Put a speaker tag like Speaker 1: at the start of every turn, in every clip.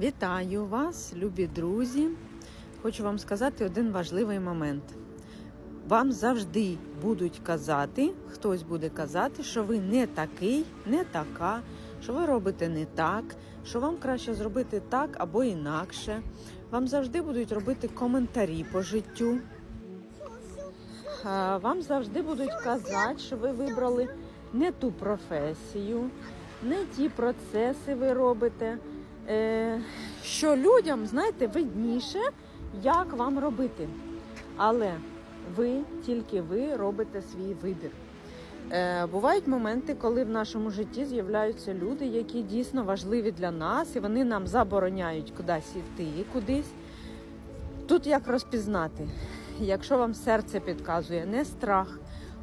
Speaker 1: Вітаю вас, любі друзі. Хочу вам сказати один важливий момент. Вам завжди будуть казати, хтось буде казати, що ви не такий, не така, що ви робите не так, що вам краще зробити так або інакше. Вам завжди будуть робити коментарі по життю. Вам завжди будуть казати, що ви вибрали не ту професію, не ті процеси ви робите. Е, що людям, знаєте, видніше, як вам робити. Але ви, тільки ви робите свій вибір. Е, бувають моменти, коли в нашому житті з'являються люди, які дійсно важливі для нас, і вони нам забороняють кудись йти, кудись. Тут як розпізнати, якщо вам серце підказує не страх,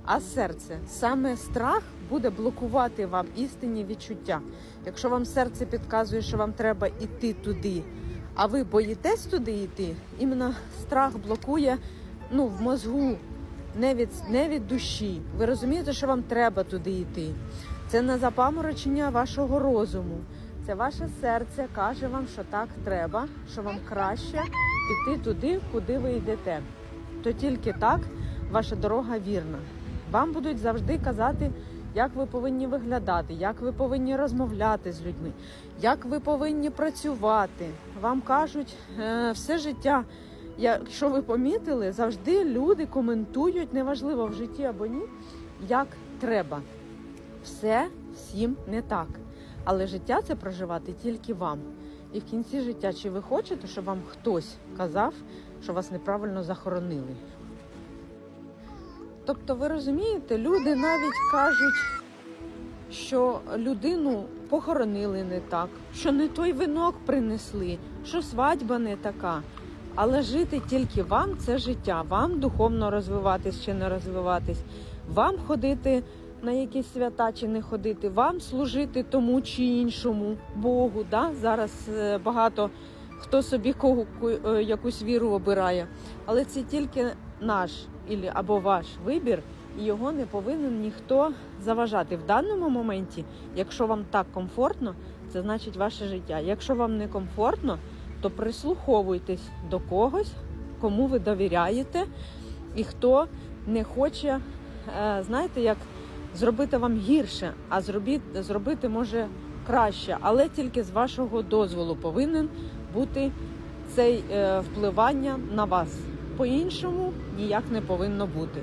Speaker 1: а серце. Саме страх буде блокувати вам істинні відчуття. Якщо вам серце підказує, що вам треба йти туди, а ви боїтесь туди йти, іменно страх блокує ну, в мозгу, не від, не від душі. Ви розумієте, що вам треба туди йти. Це не запаморочення вашого розуму. Це ваше серце каже вам, що так треба, що вам краще піти туди, куди ви йдете. То тільки так ваша дорога вірна. Вам будуть завжди казати, як ви повинні виглядати, як ви повинні розмовляти з людьми, як ви повинні працювати. Вам кажуть е, все життя. Якщо ви помітили, завжди люди коментують, неважливо в житті або ні, як треба. Все всім не так. Але життя це проживати тільки вам. І в кінці життя, чи ви хочете, щоб вам хтось казав, що вас неправильно захоронили? Тобто, ви розумієте, люди навіть кажуть, що людину похоронили не так, що не той винок принесли, що свадьба не така. Але жити тільки вам це життя, вам духовно розвиватись чи не розвиватись, вам ходити на якісь свята чи не ходити, вам служити тому чи іншому Богу. Да? Зараз е, багато хто собі кого, е, якусь віру обирає. Але це тільки наш або ваш вибір, і його не повинен ніхто заважати. В даному моменті, якщо вам так комфортно, це значить ваше життя. Якщо вам не комфортно, то прислуховуйтесь до когось, кому ви довіряєте, і хто не хоче, е, знаєте, як зробити вам гірше, а зробити, зробити може краще, але тільки з вашого дозволу повинен бути цей е, впливання на вас. По-іншому ніяк не повинно бути.